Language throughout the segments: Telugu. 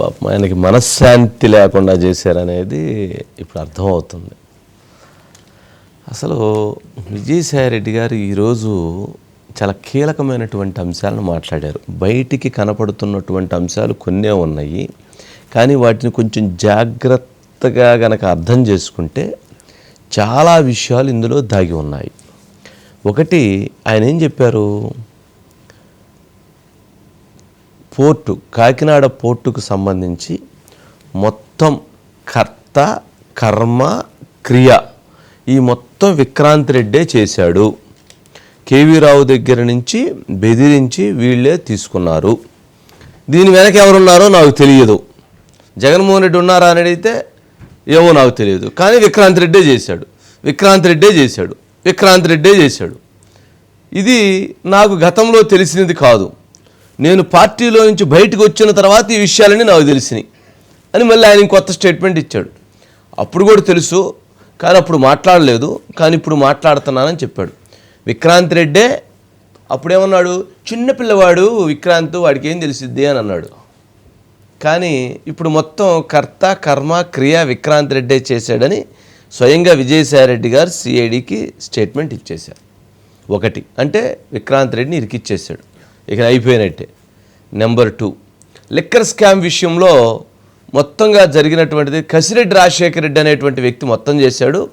పాపం ఆయనకి మనశ్శాంతి లేకుండా చేశారనేది ఇప్పుడు అర్థమవుతుంది. అసలు విజయసాయి రెడ్డి గారు ఈరోజు చాలా కీలకమైనటువంటి అంశాలను మాట్లాడారు. బయటికి కనపడుతున్నటువంటి అంశాలు కొన్నే ఉన్నాయి. కానీ వాటిని కొంచెం జాగ్రత్తగా గనక అర్థం చేసుకుంటే చాలా విషయాలు ఇందులో దాగి ఉన్నాయి. ఒకటి ఆయన ఏం చెప్పారు? పోర్టు కాకినాడ పోర్టుకు సంబంధించి మొత్తం కర్త కర్మ క్రియ ఈ మొత్తం విక్రాంత్ రెడ్డే చేశాడు. కేవీ రావు దగ్గర నుంచి బెదిరించి వీళ్ళే తీసుకున్నారు. దీని వెనక ఎవరున్నారో నాకు తెలియదు. జగన్మోహన్ రెడ్డి ఉన్నారా అని అడిగితే ఏమో నాకు తెలియదు. కానీ విక్రాంత్ రెడ్డే చేశాడు. విక్రాంత్ రెడ్డే చేశాడు. విక్రాంత్ రెడ్డే చేశాడు. ఇది నాకు గతంలో తెలిసినది కాదు. నేను పార్టీలో నుంచి బయటకు వచ్చిన తర్వాత ఈ విషయాలని నాకు తెలిసినాయి అని మళ్ళీ ఆయన కొత్త స్టేట్మెంట్ ఇచ్చాడు. అప్పుడు కూడా తెలుసు కానీ అప్పుడు మాట్లాడలేదు కానీ ఇప్పుడు మాట్లాడుతున్నానని చెప్పాడు. విక్రాంత్ రెడ్డే అప్పుడేమన్నాడు చిన్నపిల్లవాడు విక్రాంత్ వాడికి ఏం తెలిసిద్ది అని అన్నాడు. కానీ ఇప్పుడు మొత్తం కర్త కర్మ క్రియ విక్రాంత్ రెడ్డే చేశాడని స్వయంగా విజయసాయిరెడ్డి గారు సిఐడికి స్టేట్మెంట్ ఇచ్చేశారు. ఒకటి. అంటే విక్రాంత్ రెడ్డిని ఇరికిచ్చేశాడు. ఇక అయిపోయినట్టే. Number two. లిక్కర్ స్కామ్ విషయంలో మొత్తంగా జరిగినటువంటిది కసిరెడ్డి రాజశేఖర రెడ్డి అనేటువంటి వ్యక్తి మొత్తం చేశాడు.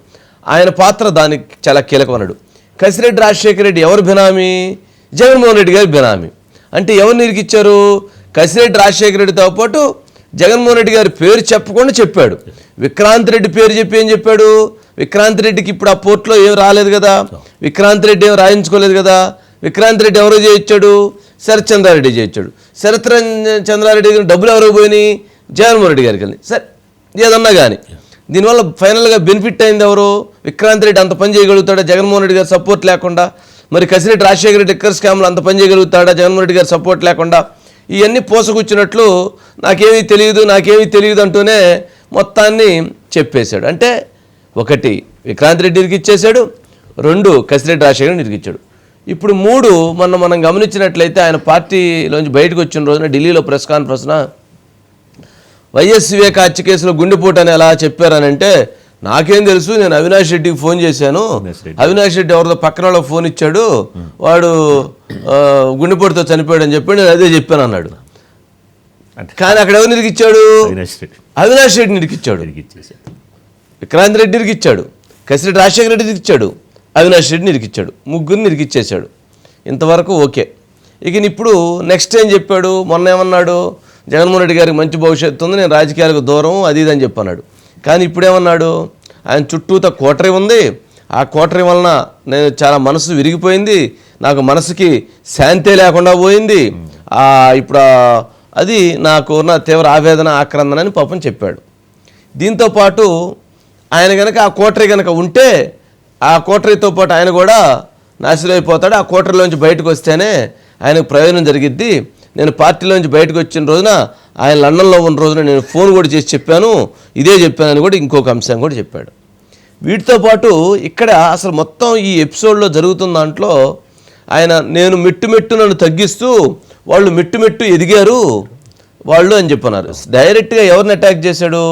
ఆయన పాత్ర దానికి చాలా కీలకమన్నాడు. కసిరెడ్డి రాజశేఖర రెడ్డి ఎవరు బినామీ? జగన్మోహన్ రెడ్డి గారి బినామీ. అంటే ఎవరిని ఇరికిచ్చారు కసిరెడ్డి రాజశేఖర రెడ్డితో పాటు జగన్మోహన్ రెడ్డి గారి పేరు చెప్పకుండా చెప్పాడు. విక్రాంత్ రెడ్డి పేరు చెప్పి ఏం చెప్పాడు? విక్రాంత్ రెడ్డికి ఇప్పుడు ఆ పోర్ట్లో ఏం రాలేదు కదా? విక్రాంత్ రెడ్డి ఏం రాయించుకోలేదు కదా? విక్రాంత్ రెడ్డి ఎవరో చేయించాడు శరత్ చంద్రారెడ్డి చేయించాడు శరత్ చంద్రారెడ్డి గారికి డబ్బులు ఎవరో పోయినాయి? జగన్మోహన్ రెడ్డి గారికి వెళ్ళి సరే ఏదన్నా కానీ దీనివల్ల ఫైనల్గా బెనిఫిట్ అయింది ఎవరు? విక్రాంత్ రెడ్డి అంత పని చేయగలుగుతాడా? జగన్మోహన్ రెడ్డి గారి సపోర్ట్ లేకుండా? మరి కసిరెడ్డి రాజశేఖర రెడ్డి లిక్కర్ స్కామ్లో అంత పని చేయగలుగుతాడా? జగన్మోహన్ రెడ్డి గారి సపోర్ట్ లేకుండా? ఇవన్నీ పోసకొచ్చినట్లు నాకేమీ తెలియదు నాకేమీ తెలియదు అంటూనే మొత్తాన్ని చెప్పేశాడు. అంటే ఒకటి విక్రాంత్ రెడ్డి ఇరికిచ్చేశాడు. రెండు కసిరెడ్డి రాజశేఖర్ ఇరికిచ్చాడు. ఇప్పుడు మూడు మొన్న మనం గమనించినట్లయితే ఆయన పార్టీలోంచి బయటకు వచ్చిన రోజున ఢిల్లీలో ప్రెస్ కాన్ఫరెన్స్న వైఎస్ వివేక హత్య కేసులో గుండెపోటు అని ఎలా చెప్పారనంటే నాకేం తెలుసు నేను అవినాష్ రెడ్డికి ఫోన్ చేశాను. అవినాష్ రెడ్డి. ఎవరిదో పక్కన వాళ్ళకి ఫోన్ ఇచ్చాడు. వాడు గుండెపోటుతో చనిపోయాడు అని చెప్పి నేను అదే చెప్పాను అన్నాడు కానీ అక్కడ ఎవరు నిరికిచ్చాడు అవినాష్ రెడ్డి. నిరికిచ్చాడు విక్రాంత్ రెడ్డి ఇరికిచ్చాడు. కసిరెడ్డి రాజశేఖర రెడ్డి ఇరికిచ్చాడు. అవినాష్ రెడ్డిని ఇరికిచ్చాడు. ముగ్గురిని ఇరికిచ్చేశాడు. ఇంతవరకు ఓకే. ఇక ఇప్పుడు నెక్స్ట్ ఏం చెప్పాడు? మొన్న ఏమన్నాడు? జగన్మోహన్ రెడ్డి గారికి మంచి భవిష్యత్తు ఉంది నేను రాజకీయాలకు దూరం అది ఇది అని చెప్పన్నాడు. కానీ ఇప్పుడేమన్నాడు? ఆయన చుట్టూత కోటరీ ఉంది. ఆ కోటరీ వలన నేను చాలా మనసు విరిగిపోయింది. నాకు మనసుకి శాంతే లేకుండా పోయింది. ఇప్పుడు అది నాకు ఉన్న తీవ్ర ఆవేదన ఆక్రందన అని పాపం చెప్పాడు. దీంతో పాటు ఆయన కనుక ఆ కోటరీ కనుక ఉంటే ఆ కోటరీతో పాటు ఆయన కూడా నాశనం అయిపోతాడు ఆ కోటరీలోంచి బయటకు వస్తేనే ఆయనకు ప్రయోజనం జరిగిద్ది. నేను పార్టీలోంచి బయటకు వచ్చిన రోజున ఆయన లండన్లో ఉన్న రోజున నేను ఫోన్ కూడా చేసి చెప్పాను. ఇదే చెప్పానని కూడా ఇంకొక అంశం కూడా చెప్పాడు. వీటితో పాటు ఇక్కడ అసలు మొత్తం ఈ ఎపిసోడ్లో జరుగుతున్న దాంట్లో ఆయన నేను మెట్టు మెట్టు నన్ను తగ్గిస్తూ వాళ్ళు మెట్టు మెట్టు ఎదిగారు వాళ్ళు అని చెప్పన్నారు. డైరెక్ట్గా ఎవరిని అటాక్ చేశాడు?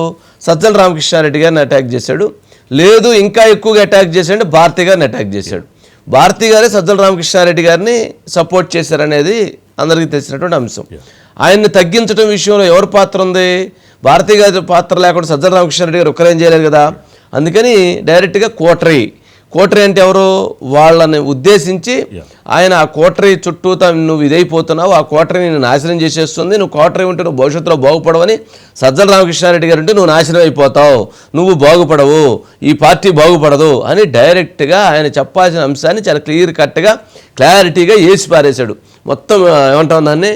సజ్జల రామకృష్ణారెడ్డి గారిని అటాక్ చేశాడు. లేదు ఇంకా ఎక్కువగా అటాక్ చేశాడు భారతి గారిని అటాక్ చేశాడు. భారతి గారే సజ్జల రామకృష్ణారెడ్డి గారిని సపోర్ట్ చేశారనేది అందరికీ తెలిసినటువంటి అంశం. ఆయన్ని తగ్గించడం విషయంలో ఎవరి పాత్ర ఉంది? భారతీ గారి పాత్ర లేకుండా సజ్జల రామకృష్ణారెడ్డి గారు ఒక్కరేం చేయలేరు కదా? అందుకని డైరెక్ట్గా కోటరీ కోటరీ అంటే ఎవరు? వాళ్ళని ఉద్దేశించి ఆయన ఆ కోటరీ చుట్టూతా నువ్వు ఇదైపోతున్నావు ఆ కోటరీ నేను నాశనం చేసేస్తుంది నువ్వు కోటరీ ఉంటే నువ్వు భవిష్యత్తులో బాగుపడవని సజ్జల రామకృష్ణారెడ్డి గారు అంటే నువ్వు నాశనం అయిపోతావు నువ్వు బాగుపడవు ఈ పార్టీ బాగుపడదు అని డైరెక్ట్గా ఆయన చెప్పాల్సిన అంశాన్ని చాలా క్లియర్ కట్గా క్లారిటీగా వేసి పారేశాడు. మొత్తం ఏమంటాం దాన్ని?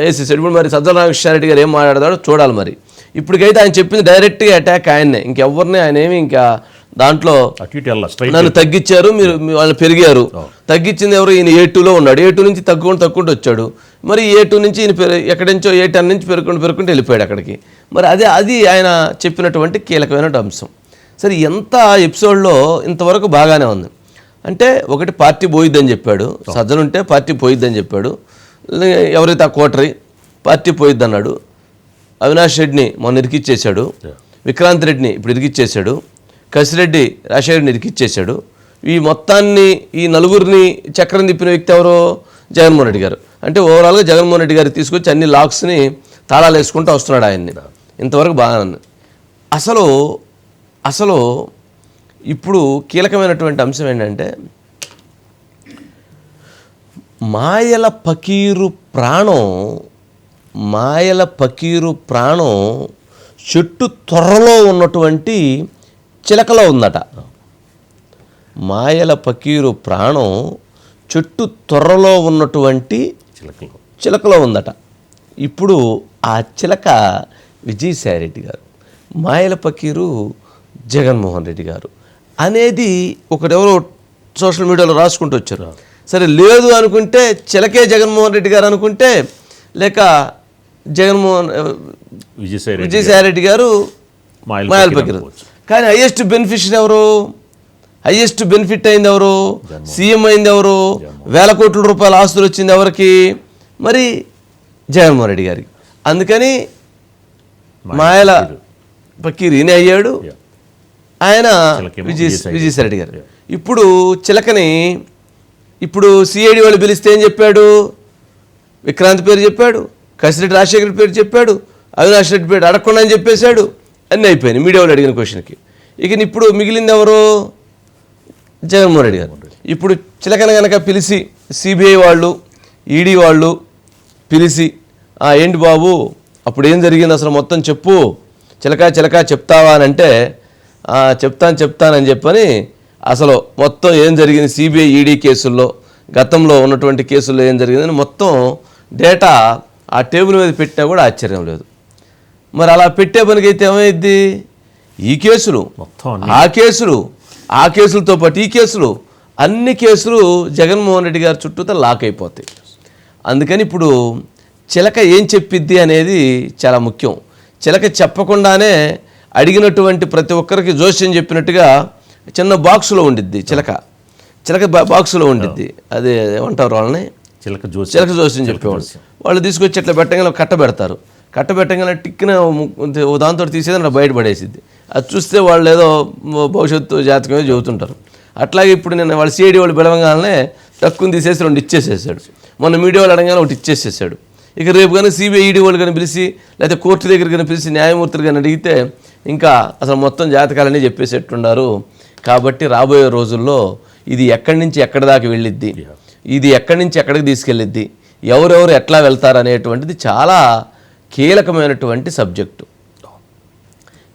వేసేసాడు ఇప్పుడు మరి సజ్జల రామకృష్ణారెడ్డి గారు ఏం మాట్లాడతాడో చూడాలి మరి. ఇప్పటికైతే ఆయన చెప్పింది డైరెక్ట్గా అటాక్ ఆయన్నే ఇంకెవరిని ఆయన ఏమి ఇంకా దాంట్లో నన్ను తగ్గించారు మీరు వాళ్ళు పెరిగారు. తగ్గించింది ఎవరు? ఈయన ఏ టూలో ఉన్నాడు. ఏ టూ నుంచి తగ్గుకుంటూ తగ్గుకుంటూ వచ్చాడు. మరి ఏ టూ నుంచి ఈయన పెరు ఎక్కడి నుంచో ఏ టెన్ నుంచి పెరుగుకుంటూ పెరుగుకుంటూ వెళ్ళిపోయాడు అక్కడికి. మరి అదే అది ఆయన చెప్పినటువంటి కీలకమైన అంశం. సరే ఎంత ఎపిసోడ్లో ఇంతవరకు బాగానే ఉంది. అంటే ఒకటి పార్టీ పోయిద్దని చెప్పాడు. సజ్జలు ఉంటే పార్టీ పోయిద్దని చెప్పాడు. ఎవరైతే ఆ కోటరీ పార్టీ పోయిద్ది అన్నాడు అవినాష్ రెడ్డిని మొన్న ఇరికిచ్చేశాడు. విక్రాంత్ రెడ్డిని ఇప్పుడు ఇరికిచ్చేశాడు. కసిరెడ్డి రాజశేఖరెడ్డిని ఇరికిచ్చేశాడు. ఈ మొత్తాన్ని ఈ నలుగురిని చక్రం తిప్పిన వ్యక్తి ఎవరు జగన్మోహన్ రెడ్డి గారు. అంటే ఓవరాల్గా జగన్మోహన్ రెడ్డి గారు తీసుకొచ్చి అన్ని లాక్స్ని తాళాలు వేసుకుంటూ వస్తున్నాడు ఆయన్ని. ఇంతవరకు బాగానే అసలు అసలు ఇప్పుడు కీలకమైనటువంటి అంశం ఏంటంటే మాయల పకీరు ప్రాణం మాయల పకీరు ప్రాణం చెట్టు త్వరలో ఉన్నటువంటి చిలకలో ఉందట. మాయల పకీరు ప్రాణం చెట్టు త్వరలో ఉన్నటువంటి చిలకలు. చిలకలో ఉందట. ఇప్పుడు ఆ చిలక విజయసాయిరెడ్డి గారు మాయల పకీరు జగన్మోహన్ రెడ్డి గారు అనేది ఒకటెవరో సోషల్ మీడియాలో రాసుకుంటూ వచ్చారు. సరే లేదు అనుకుంటే చిలకే జగన్మోహన్ రెడ్డి గారు అనుకుంటే లేక జగన్మోహన్ విజయసాయి రెడ్డి విజయసాయిరెడ్డి గారు. మాయల పకీర్. కానీ హైయెస్ట్ బెనిఫిషియర్ ఎవరు? హైయెస్ట్ బెనిఫిట్ అయింది ఎవరు? సీఎం అయింది ఎవరు? వేల కోట్ల రూపాయల ఆస్తులు వచ్చింది ఎవరికి? మరి జగన్మోహన్ రెడ్డి గారికి. అందుకని మాయల పకీర్. ఈయన అయ్యాడు. ఆయన విజయ్ విజయసాయి గారు. ఇప్పుడు చిలకని ఇప్పుడు సిఐడి వాళ్ళు పిలిస్తే ఏం చెప్పాడు? విక్రాంత్ పేరు చెప్పాడు. కసిరెడ్డి రాజశేఖర్ పేరు చెప్పాడు. అవినాష్ రెడ్డి పేరు అడగకుండా అని చెప్పేశాడు. అన్నీ అయిపోయినాయి. మీడియా వాళ్ళు అడిగిన క్వశ్చన్కి. ఇక ఇప్పుడు మిగిలింది ఎవరు? జగన్మోహన్ రెడ్డి గారు. ఇప్పుడు చిలకన గనక పిలిచి సిబిఐ వాళ్ళు ఈడీ వాళ్ళు పిలిచి "ఆ, ఏంటి బాబు? అప్పుడు ఏం జరిగింది అసలు మొత్తం చెప్పు. చిలక చిలక చెప్తావా అని అంటే "ఆ, చెప్తాను చెప్తానని చెప్పని అసలు మొత్తం ఏం జరిగింది సిబిఐ ఈడీ కేసుల్లో గతంలో ఉన్నటువంటి కేసుల్లో ఏం జరిగిందని మొత్తం డేటా ఆ టేబుల్ మీద పెట్టినా కూడా ఆశ్చర్యం లేదు. మరి అలా పెట్టే పనికైతే ఏమైద్ది ఈ కేసులు ఆ కేసులు ఆ కేసులతో పాటు ఈ కేసులు అన్ని కేసులు జగన్మోహన్ రెడ్డి గారి చుట్టూతో లాక్ అయిపోతాయి. అందుకని ఇప్పుడు చిలక ఏం చెప్పిద్ది అనేది చాలా ముఖ్యం. చిలక చెప్పకుండానే అడిగినటువంటి ప్రతి ఒక్కరికి జోస్యం చెప్పినట్టుగా చిన్న బాక్సులో ఉండిద్ది చిలక. చిలక బా- బాక్సులో ఉండిద్ది. అది ఏమంటారు వాళ్ళని? చిలక జోసి చిలక జోస్యం చెప్పేవాళ్ళు. వాళ్ళు తీసుకొచ్చి ఇట్లా పెట్టగానే కట్ట పెడతారు కట్ట పెట్టగానే టిక్కిన దాంతో తీసేది అట్లా బయటపడేసిద్ది అది చూస్తే వాళ్ళు ఏదో భవిష్యత్తు జాతకమే చెబుతుంటారు. అట్లాగే ఇప్పుడు నేను వాళ్ళ సిఐడి వాళ్ళు పిలవగానే టక్కుని తీసేసి రెండు ఇచ్చేసేసాడు. మొన్న మీడియా వాళ్ళు అడగానే ఒకటి ఇచ్చేసేసాడు. ఇక రేపు కానీ సిబిఐ ఈడీ వాళ్ళు కానీ పిలిచి లేకపోతే కోర్టు దగ్గర కానీ పిలిచి న్యాయమూర్తులు కానీ అడిగితే ఇంకా అసలు మొత్తం జాతకాలన్నీ చెప్పేసేట్టున్నారు కాబట్టి రాబోయే రోజుల్లో ఇది ఎక్కడి నుంచి ఎక్కడి దాకా వెళ్ళిద్ది? ఇది ఎక్కడి నుంచి ఎక్కడికి తీసుకెళ్ళిద్ది? ఎవరెవరు ఎట్లా వెళ్తారు అనేటువంటిది చాలా కీలకమైనటువంటి సబ్జెక్టు.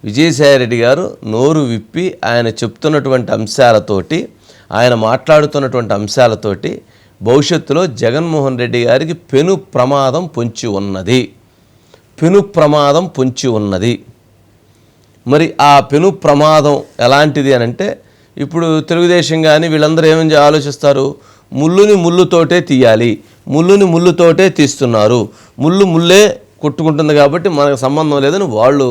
విజయసాయిరెడ్డి గారు నోరు విప్పి ఆయన చెప్తున్నటువంటి అంశాలతోటి ఆయన మాట్లాడుతున్నటువంటి అంశాలతోటి భవిష్యత్తులో జగన్మోహన్ రెడ్డి గారికి పెను ప్రమాదం పొంచి ఉన్నది. పెను ప్రమాదం పొంచి ఉన్నది. మరి ఆ పెను ప్రమాదం ఎలాంటిది అని అంటే ఇప్పుడు తెలుగుదేశం కానీ వీళ్ళందరూ ఏమని ఆలోచిస్తారు? ముళ్ళుని ముళ్ళుతోటే తీయాలి. ముళ్ళుని ముళ్ళుతోటే తీస్తున్నారు. ముళ్ళు ముళ్ళే కొట్టుకుంటుంది కాబట్టి మనకు సంబంధం లేదని వాళ్ళు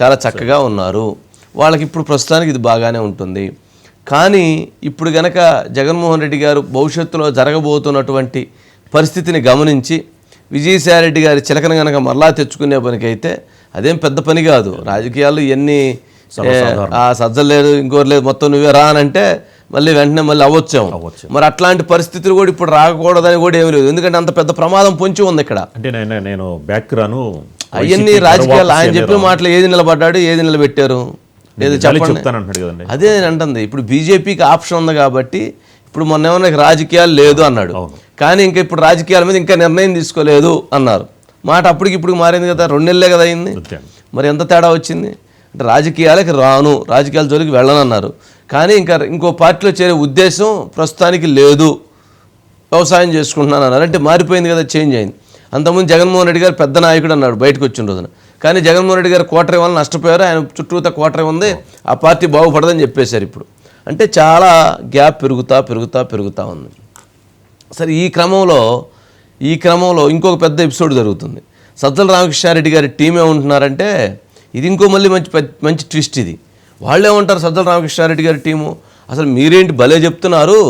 చాలా చక్కగా ఉన్నారు. వాళ్ళకి ఇప్పుడు ప్రస్తుతానికి ఇది బాగానే ఉంటుంది. కానీ ఇప్పుడు గనక జగన్మోహన్ రెడ్డి గారు భవిష్యత్తులో జరగబోతున్నటువంటి పరిస్థితిని గమనించి విజయసాయిరెడ్డి గారి చిలకన గనక మరలా తెచ్చుకునే పనికైతే అదేం పెద్ద పని కాదు. రాజకీయాలు ఎన్ని సజ్జలు లేదు ఇంకోటి లేదు మొత్తం నువ్వే రా అని అంటే మళ్ళీ వెంటనే మళ్ళీ అవ్వచ్చాము. అవ్వచ్చు. మరి అట్లాంటి పరిస్థితులు కూడా ఇప్పుడు రాకూడదని కూడా ఏమీ లేదు. ఎందుకంటే అంత పెద్ద ప్రమాదం పొంచి ఉంది ఇక్కడ. అంటే నేను బ్యాక్ రాను. అవన్నీ రాజకీయాలు. ఆయన చెప్పిన మాటలు ఏది నిలబడ్డాడు ఏది నిలబెట్టారు? ఏది చెప్పండి. అదే నేను అంటుంది. ఇప్పుడు బీజేపీకి ఆప్షన్ ఉంది కాబట్టి ఇప్పుడు మొన్న ఏమన్నా రాజకీయాలు లేదు అన్నాడు. కానీ ఇంకా ఇప్పుడు రాజకీయాల మీద ఇంకా నిర్ణయం తీసుకోలేదు అన్నారు. మాట అప్పటికి ఇప్పుడు మారింది కదా రెండు నెలలే కదా అయింది. మరి ఎంత తేడా వచ్చింది? అంటే రాజకీయాలకి రాను రాజకీయాల జోలికి వెళ్ళనన్నారు. కానీ ఇంకా ఇంకో పార్టీలో చేరే ఉద్దేశం ప్రస్తుతానికి లేదు. వ్యవసాయం చేసుకుంటున్నాను అన్నారు. అంటే మారిపోయింది కదా చేంజ్ అయింది. అంతకుముందు జగన్మోహన్ రెడ్డి గారు పెద్ద నాయకుడు అన్నాడు బయటకు వచ్చిన రోజున. కానీ జగన్మోహన్ రెడ్డి గారు కోటరీ వల్ల నష్టపోయారు. ఆయన చుట్టూత కోటరీ ఉంది. ఆ పార్టీ బాగుపడదని చెప్పేశారు ఇప్పుడు. అంటే చాలా గ్యాప్ పెరుగుతా పెరుగుతా పెరుగుతూ ఉంది. సరే ఈ క్రమంలో ఈ క్రమంలో ఇంకొక పెద్ద ఎపిసోడ్ జరుగుతుంది. సజ్జల రామకృష్ణారెడ్డి గారి టీం ఏమంటున్నారంటే ఇది ఇంకో మళ్ళీ మంచి మంచి ట్విస్ట్ ఇది. వాళ్ళు ఏమంటారు సజ్జల రామకృష్ణారెడ్డి గారి టీము. అసలు మీరేంటి భలే చెప్తున్నారు?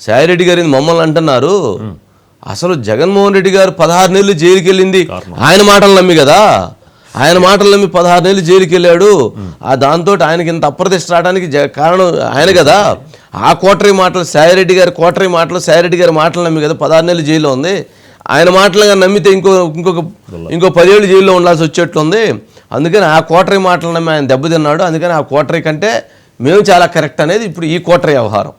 సాయిరెడ్డి గారి మమ్మల్ని అంటున్నారు? అసలు జగన్మోహన్ రెడ్డి గారు పదహారు నెలలు జైలుకి వెళ్ళింది ఆయన మాటలు నమ్మి కదా? ఆయన మాటలు నమ్మి పదహారు నెలలు జైలుకి వెళ్ళాడు ఆ దాంతో ఆయనకి ఇంత అప్రతిష్ట రావడానికి జ- కారణం ఆయన కదా? ఆ కోటరీ మాటలు సాయిరెడ్డి గారి కోటరీ మాటలు సాయిరెడ్డి గారి మాటలు నమ్మి కదా పదహారు నెలలు జైల్లో ఉంది? ఆయన మాటలుగా నమ్మితే ఇంకో ఇంకొక ఇంకో పదేళ్ళు జైల్లో ఉండాల్సి వచ్చేట్లుంది? అందుకని ఆ కోటరీ మాటలు నమ్మి ఆయన దెబ్బతిన్నాడు. అందుకని ఆ కోటరీ కంటే మేము చాలా కరెక్ట్ అనేది ఇప్పుడు ఈ కోటరీ వ్యవహారం.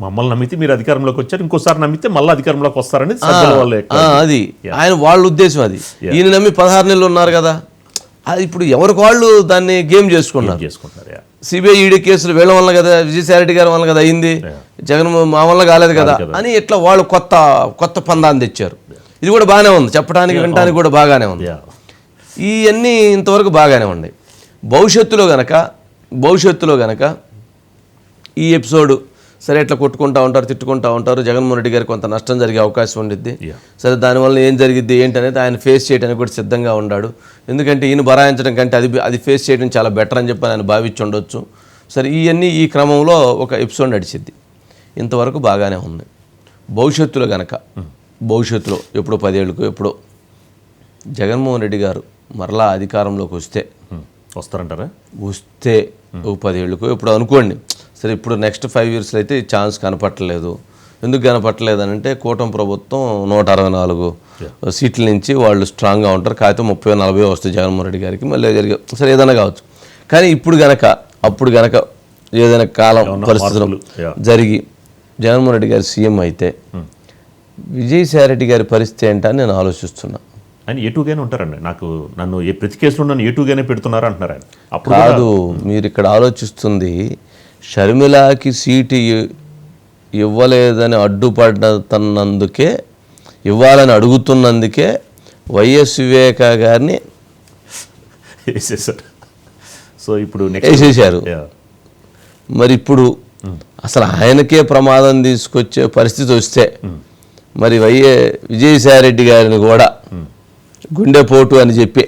మమ్మల్ని నమ్మితే మీరు అధికారంలోకి వచ్చారు. ఇంకోసారి నమ్మితే మళ్ళీ అధికారంలోకి వస్తారని అది. ఆయన వాళ్ళ ఉద్దేశం అది. ఈయన నమ్మి పదహారు నెలలు ఉన్నారు కదా. అది ఇప్పుడు ఎవరికి వాళ్ళు దాన్ని గేమ్ చేసుకున్నారు? చేసుకుంటున్నారు యా. సిబిఐ ఈడీ కేసులు వీళ్ళ వల్ల కదా విజయసాయిరెడ్డి గారి వల్ల కదా అయింది. జగన్ మా వల్ల కాలేదు కదా అని ఇట్లా వాళ్ళు కొత్త కొత్త పందాన్ని తెచ్చారు. ఇది కూడా బాగానే ఉంది. చెప్పడానికి వినడానికి కూడా బాగానే ఉంది. ఇవన్నీ ఇంతవరకు బాగానే ఉన్నాయి. భవిష్యత్తులో గనక భవిష్యత్తులో గనక ఈ ఎపిసోడ్ సరే ఇట్లా కొట్టుకుంటా ఉంటారు తిట్టుకుంటా ఉంటారు జగన్మోహన్ రెడ్డి గారికి కొంత నష్టం జరిగే అవకాశం ఉండిద్ది. సరే దానివల్ల ఏం జరిగిద్ది ఏంటి అనేది ఆయన ఫేస్ చేయడానికి కూడా సిద్ధంగా ఉన్నాడు ఎందుకంటే ఈయన బరాయించడం కంటే అది అది ఫేస్ చేయడం చాలా బెటర్ అని చెప్పి ఆయన భావించి ఉండొచ్చు. సరే ఇవన్నీ ఈ క్రమంలో ఒక ఎపిసోడ్ నడిచిద్ది. ఇంతవరకు బాగానే ఉంది. భవిష్యత్తులో గనక భవిష్యత్తులో ఎప్పుడో పదేళ్ళకు ఎప్పుడో జగన్మోహన్ రెడ్డి గారు మరలా అధికారంలోకి వస్తే. వస్తారంటారా? వస్తే ఓ పదేళ్ళకు ఇప్పుడు అనుకోండి. సరే ఇప్పుడు నెక్స్ట్ ఫైవ్ ఇయర్స్లో అయితే ఛాన్స్ కనపట్టలేదు. ఎందుకు కనపట్టలేదు అని అంటే కూటమి ప్రభుత్వం నూట అరవై నాలుగు సీట్ల నుంచి వాళ్ళు స్ట్రాంగ్గా ఉంటారు. కాకపోతే ముప్పై నలభై వస్తాయి జగన్మోహన్ రెడ్డి గారికి మళ్ళీ జరిగే సరే ఏదైనా కావచ్చు. కానీ ఇప్పుడు గనక అప్పుడు గనక ఏదైనా కాలం పరిస్థితులు. జరిగి జగన్మోహన్ రెడ్డి గారు సీఎం అయితే విజయసాయి రెడ్డి గారి పరిస్థితి ఏంటని నేను ఆలోచిస్తున్నా. ఆయన ఏటూగానే ఉంటారండి. నాకు నన్ను ఏ ప్రతి కేసులో నన్ను ఏటూగానే పెడుతున్నారు అంటున్నారు ఆయన. అప్పుడు కాదు మీరు ఇక్కడ ఆలోచిస్తుంది షర్మిలాకి సీటు ఇవ్వలేదని అడ్డుపడుతున్నందుకే ఇవ్వాలని అడుగుతున్నందుకే వైఎస్ వివేక గారిని వేసేసారు సో ఇప్పుడు వేసేశారు. మరి ఇప్పుడు అసలు ఆయనకే ప్రమాదం తీసుకొచ్చే పరిస్థితి వస్తే మరి వైఏ విజయసాయిరెడ్డి గారిని కూడా గుండెపోటు అని చెప్పి.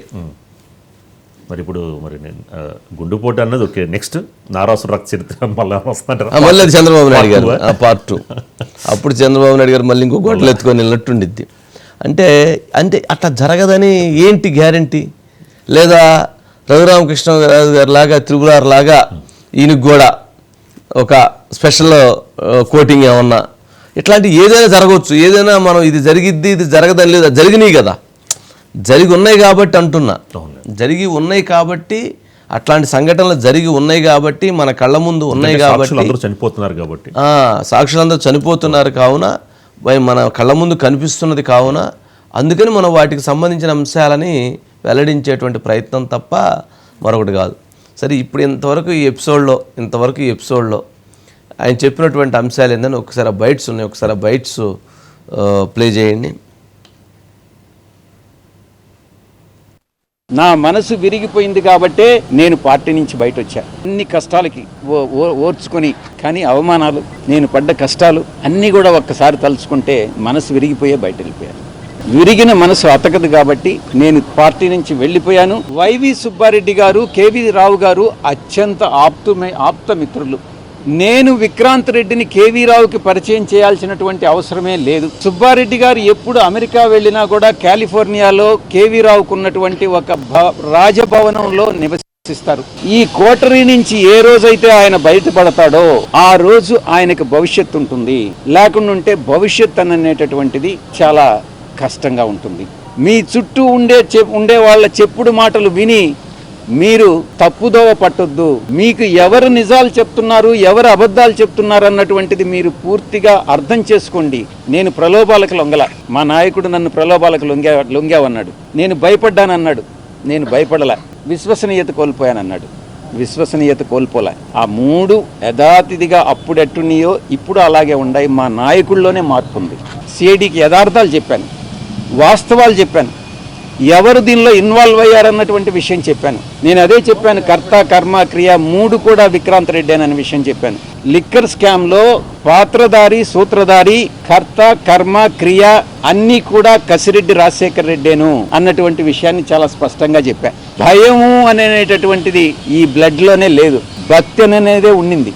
మరి ఇప్పుడు మరి గుండుపోటు అన్నది ఓకే నెక్స్ట్ నారాసు రక్త చరిత్ర మళ్ళీ మళ్ళీ చంద్రబాబు నాయుడు గారు. ఆ, పార్ట్ టూ. అప్పుడు చంద్రబాబు నాయుడు గారు మళ్ళీ ఇంకో గొడ్డలు ఎత్తుకొని వెళ్ళినట్టుండిద్ది. అంటే అంటే అట్లా జరగదని ఏంటి గ్యారంటీ? లేదా రఘురామకృష్ణరాజు గారి లాగా త్రిపురార్ లాగా ఈయనకి కూడా ఒక స్పెషల్ కోటింగ్ ఏమన్నా? ఇట్లాంటి ఏదైనా జరగవచ్చు. ఏదైనా మనం ఇది జరిగిద్ది ఇది జరగదని లేదా జరిగినాయి కదా. జరిగి ఉన్నాయి కాబట్టి అంటున్నా. జరిగి ఉన్నాయి కాబట్టి అట్లాంటి సంఘటనలు జరిగి ఉన్నాయి కాబట్టి మన కళ్ళ ముందు ఉన్నాయి కాబట్టి చనిపోతున్నారు కాబట్టి. సాక్షులందరూ చనిపోతున్నారు కావున మన కళ్ళ ముందు కనిపిస్తున్నది కావున అందుకని మనం వాటికి సంబంధించిన అంశాలని వెల్లడించేటువంటి ప్రయత్నం తప్ప మరొకటి కాదు. సరే ఇప్పుడు ఇంతవరకు ఈ ఎపిసోడ్లో ఇంతవరకు ఈ ఎపిసోడ్లో ఆయన చెప్పినటువంటి అంశాలు ఏంటని ఒకసారి బైట్స్ ఉన్నాయి. ఒకసారి బైట్స్ ప్లే చేయండి. నా మనసు విరిగిపోయింది కాబట్టే నేను పార్టీ నుంచి బయట వచ్చా అన్ని కష్టాలకి ఓ- ఓర్చుకొని కానీ అవమానాలు నేను పడ్డ కష్టాలు అన్నీ కూడా ఒక్కసారి తలుచుకుంటే మనసు విరిగిపోయే బయట వెళ్ళిపోయాను విరిగిన మనసు అతకదు కాబట్టి నేను పార్టీ నుంచి వెళ్ళిపోయాను. వైవి సుబ్బారెడ్డి గారు కేవి రావు గారు అత్యంత ఆప్తుమే ఆప్త మిత్రులు నేను విక్రాంత్ రెడ్డిని కేవీ రావుకి పరిచయం చేయాల్సినటువంటి అవసరమే లేదు. సుబ్బారెడ్డి గారు ఎప్పుడు అమెరికా వెళ్ళినా కూడా కాలిఫోర్నియాలో కేవీ రావుకు ఉన్నటువంటి ఒక భ- రాజభవనంలో నివసిస్తారు. ఈ కోటరీ నుంచి ఏ రోజైతే ఆయన బయటపడతాడో ఆ రోజు ఆయనకు భవిష్యత్తు ఉంటుంది. లేకుండా ఉంటే భవిష్యత్ అనేటటువంటిది చాలా కష్టంగా ఉంటుంది. మీ చుట్టూ ఉండే ఉండే వాళ్ళ చెప్పుడు మాటలు విని మీరు తప్పుదోవ పట్టొద్దు. మీకు ఎవరు నిజాలు చెప్తున్నారు ఎవరు అబద్ధాలు చెప్తున్నారు అన్నటువంటిది మీరు పూర్తిగా అర్థం చేసుకోండి. నేను ప్రలోభాలకు లొంగల. మా నాయకుడు నన్ను ప్రలోభాలకు లొంగా లొంగావన్నాడు. నేను భయపడ్డానన్నాడు. నేను భయపడలా. విశ్వసనీయత కోల్పోయానన్నాడు. విశ్వసనీయత కోల్పోలే. ఆ మూడు యథాతిథిగా అప్పుడు ఎట్టున్నాయో ఇప్పుడు అలాగే ఉన్నాయి మా నాయకుల్లోనే మార్పు ఉంది. సిఐడికి యథార్థాలు చెప్పాను. వాస్తవాలు చెప్పాను. ఎవరు దీనిలో ఇన్వాల్వ్ అయ్యారన్నటువంటి విషయం చెప్పాను. నేను అదే చెప్పాను కర్త కర్మ క్రియ మూడు కూడా విక్రాంత్ రెడ్డి అనే విషయం చెప్పాను. లిక్కర్ స్కామ్లో పాత్రధారి సూత్రధారి కర్త కర్మ క్రియ అన్నీ కూడా కసిరెడ్డి రాజశేఖర్ రెడ్డేను అన్నటువంటి విషయాన్ని చాలా స్పష్టంగా చెప్పాను భయము అనేటటువంటిది ఈ బ్లడ్లోనే లేదు. భక్తి అనేది ఉండింది.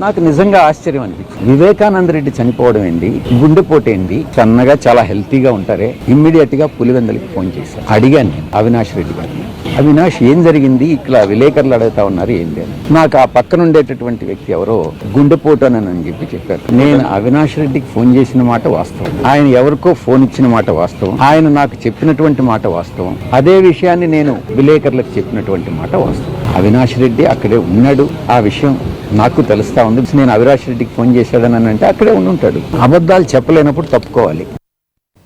నాకు నిజంగా ఆశ్చర్యం అనిపించింది. వివేకానంద రెడ్డి చనిపోవడం ఏంటి? గుండెపోటు ఏంటి చన్నగా చాలా హెల్తీగా ఉంటారే? ఇమ్మీడియట్గా పులివెందలకి ఫోన్ చేశాను అడిగాను నేను అవినాష్ రెడ్డి గారిని. అవినాష్ ఏం జరిగింది? ఇట్లా విలేకరులు అడుగుతా ఉన్నారు ఏం అని నాకు ఆ పక్కన ఉండేటటువంటి వ్యక్తి ఎవరో గుండెపోటు అని అని చెప్పి చెప్పారు. నేను అవినాష్ రెడ్డికి ఫోన్ చేసిన మాట వాస్తవం. ఆయన ఎవరికో ఫోన్ ఇచ్చిన మాట వాస్తవం. ఆయన నాకు చెప్పినటువంటి మాట వాస్తవం. అదే విషయాన్ని నేను విలేకరులకు చెప్పినటువంటి మాట వాస్తవం. అవినాష్ రెడ్డి అక్కడే ఉన్నాడు. ఆ విషయం నాకు తెలుస్తా ఉంది. నేను అవినాష్ రెడ్డికి ఫోన్ చేశాడని అంటే అక్కడే ఉండి ఉంటాడు అబద్ధాలు చెప్పలేనప్పుడు తప్పుకోవాలి.